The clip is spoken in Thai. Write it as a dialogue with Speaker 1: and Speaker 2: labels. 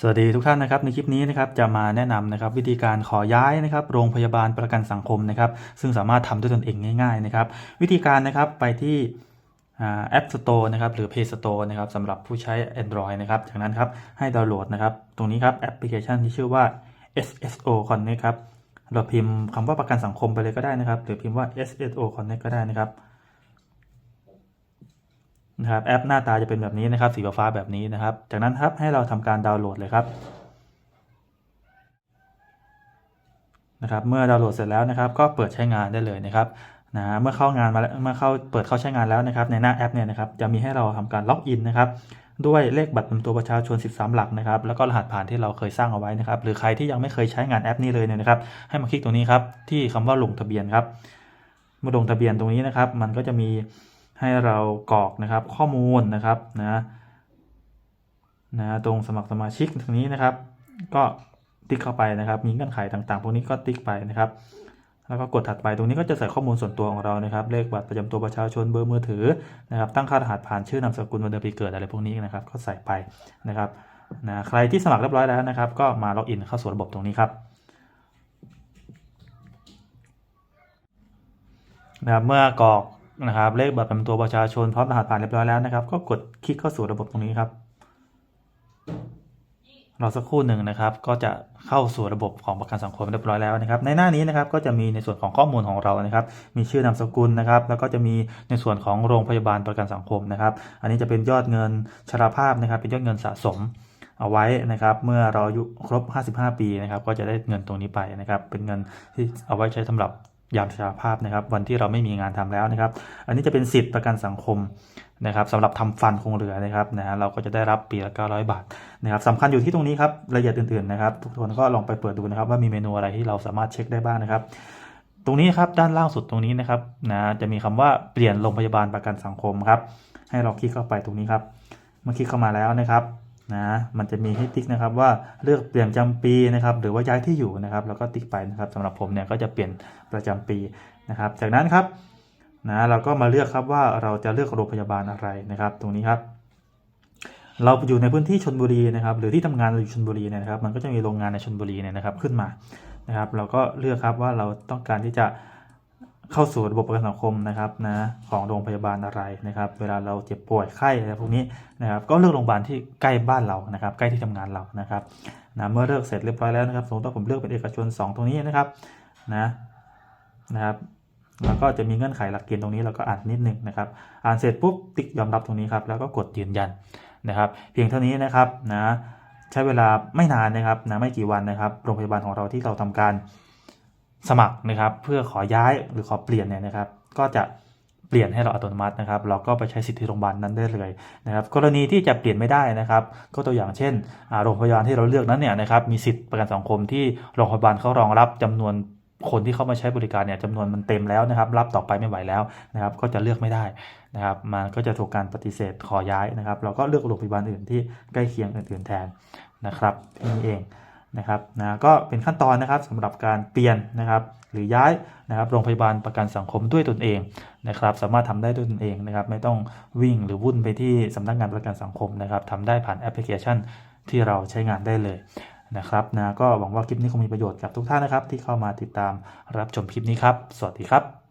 Speaker 1: สวัสดีทุกท่านนะครับในคลิปนี้นะครับจะมาแนะนำนะครับวิธีการขอย้ายนะครับโรงพยาบาลประกันสังคมนะครับ ซึ่งสามารถทำด้วยตนเองง่ายๆนะครับ วิธีการนะครับไปที่แอป Store นะครับหรือ Play Store นะครับสำหรับผู้ใช้ Android นะครับจากนั้นครับให้ดาวน์โหลดนะครับ ตรงนี้ครับแอปพลิเคชันที่ชื่อว่า SSO Connect ครับเราพิมพ์คำว่าประกันสังคมไปเลยก็ได้นะครับ หรือพิมพ์ว่า SSO Connect ก็ได้นะครับ นะครับแอปหน้าตาจะเป็นแบบนี้นะครับ สีฟ้าแบบนี้นะครับ จากนั้นครับให้เราทำการดาวน์โหลดเลยครับนะครับ เมื่อดาวน์โหลดเสร็จแล้วนะครับ ก็เปิดใช้งานได้เลยนะครับนะเมื่อเข้างานมาแล้วเมื่อเข้าเปิดเข้าใช้งานแล้วนะครับ ในหน้าแอปเนี่ยนะครับจะมีให้เราทำการล็อกอินนะครับด้วยเลขบัตรประจำตัวประชาชน 13 หลักนะครับ แล้วก็รหัสผ่านที่เราเคยสร้างเอาไว้นะครับ หรือใครที่ยังไม่เคยใช้งานแอปนี้เลยเนี่ยนะครับ ให้มาคลิกตรงนี้ครับ ที่คำว่าลงทะเบียนครับ เมื่อลงทะเบียนตรงนี้นะครับ มันก็จะมี ให้เรากรอกนะครับข้อมูลนะครับนะนะตรงสมัครสมาชิกตรงนี้นะครับ ก็ติ๊กเข้าไปนะครับ มีเงื่อนไขต่างๆ พวกนี้ก็ติ๊กไปนะครับ แล้วก็กดถัดไปตรงนี้ก็จะใส่ข้อมูลส่วนตัวของเรานะครับ เลขบัตรประจำตัวประชาชนเบอร์มือถือนะครับ ตั้งค่ารหัสผ่านชื่อนามสกุลวันเดือนปีเกิดอะไรพวกนี้นะครับ ก็ใส่ไปนะครับนะใครที่สมัครเรียบร้อยแล้วนะครับ ก็มาล็อกอินเข้าสู่ระบบตรงนี้ครับนะครับเมื่อกรอก นะครับ เลขบัตรประจำตัวประชาชนพร้อมรหัสผ่านเรียบร้อยแล้วนะครับ ก็กดคลิกเข้าสู่ระบบตรงนี้ครับรอสักครู่หนึ่งนะครับ ก็จะเข้าสู่ระบบของประกันสังคมเรียบร้อยแล้วนะครับ ในหน้านี้นะครับก็จะมีในส่วนของข้อมูลของเรานะครับ มีชื่อนามสกุลนะครับ แล้วก็จะมีในส่วนของโรงพยาบาลประกันสังคมนะครับ อันนี้จะเป็นยอดเงินชราภาพนะครับ เป็นยอดเงินสะสมเอาไว้นะครับ เมื่อเราอายุครบ 55 ปีนะครับ ก็จะได้เงินตรงนี้ไปนะครับ เป็นเงินที่เอาไว้ใช้สำหรับ ยามชราภาพนะครับ วันที่เราไม่มีงานทำแล้วนะครับ อันนี้จะเป็นสิทธิประกันสังคมนะครับสำหรับทำฟันคงเหลือนะครับนะฮะเราก็จะได้รับปีละ900 บาทนะครับสำคัญอยู่ที่ตรงนี้ครับรายละเอียดอื่นๆนะครับ ทุกคนก็ลองไปเปิดดูนะครับว่ามีเมนูอะไรที่เราสามารถเช็คได้บ้างนะครับ ตรงนี้ครับด้านล่างสุดตรงนี้นะครับนะจะมีคำว่าเปลี่ยนโรงพยาบาลประกันสังคมครับให้เราคลิกเข้าไปตรงนี้ครับเมื่อคลิกเข้ามาแล้วนะครับ นะมันจะมีให้ติ๊กนะครับว่าเลือกเปลี่ยนประจำปีนะครับหรือว่าย้ายที่อยู่นะครับแล้วก็ติ๊กไปนะครับสำหรับผมเนี่ยก็จะเปลี่ยนประจำปีนะครับ จากนั้นครับนะเราก็มาเลือกครับว่าเราจะเลือกโรงพยาบาลอะไรนะครับ ตรงนี้ครับ เราอยู่ในพื้นที่ชนบุรีนะครับหรือที่ทำงานเราอยู่ชนบุรีเนี่ยนะครับ มันก็จะมีโรงงานในชนบุรีเนี่ยนะครับขึ้นมานะครับ เราก็เลือกครับว่าเราต้องการที่จะ เข้าสู่ระบบประกันสังคมนะครับนะของโรงพยาบาลอะไรนะครับ เวลาเราเจ็บป่วยไข้อะไรพวกนี้นะครับ ก็เลือกโรงพยาบาลที่ใกล้บ้านเรานะครับ ใกล้ที่ทำงานเรานะครับนะเมื่อเลือกเสร็จเรียบร้อยแล้วนะครับสมมติว่าผมเลือกเป็นเอกชน 2 ตรงนี้นะครับนะนะครับแล้วก็จะมีเงื่อนไขหลักเกณฑ์ตรงนี้เราก็อ่านนิดนึงนะครับ อ่านเสร็จปุ๊บติ๊กยอมรับตรงนี้ครับแล้วก็กดยืนยันนะครับ เพียงเท่านี้นะครับนะใช้เวลาไม่นานนะครับนะไม่กี่วันนะครับ โรงพยาบาลของเราที่เราทำการ สมัครนะครับ เพื่อขอย้ายหรือขอเปลี่ยนเนี่ยนะครับ ก็จะเปลี่ยนให้เราอัตโนมัตินะครับ เราก็ไปใช้สิทธิโรงพยาบาลนั้นได้เลยนะครับ กรณีที่จะเปลี่ยนไม่ได้นะครับ ก็ตัวอย่างเช่นโรงพยาบาลที่เราเลือกนั้นเนี่ยนะครับ มีสิทธิประกันสังคมที่โรงพยาบาลเขารองรับจำนวนคนที่เข้ามาใช้บริการเนี่ยจำนวนมันเต็มแล้วนะครับ รับต่อไปไม่ไหวแล้วนะครับ ก็จะเลือกไม่ได้นะครับ มันก็จะถูกการปฏิเสธขอย้ายนะครับ เราก็เลือกโรงพยาบาลอื่นที่ใกล้เคียงอื่นๆแทนนะครับนี่เอง นะครับนะก็เป็นขั้นตอนนะครับสำหรับการเปลี่ยนนะครับ หรือย้ายนะครับโรงพยาบาลประกันสังคมด้วยตนเองนะครับ สามารถทำได้ด้วยตนเองนะครับ ไม่ต้องวิ่งหรือวุ่นไปที่สำนักงานประกันสังคมนะครับทำได้ผ่านแอปพลิเคชันที่เราใช้งานได้เลยนะครับนะก็หวังว่าคลิปนี้คงมีประโยชน์กับทุกท่านนะครับ ที่เข้ามาติดตามรับชมคลิปนี้ครับ สวัสดีครับ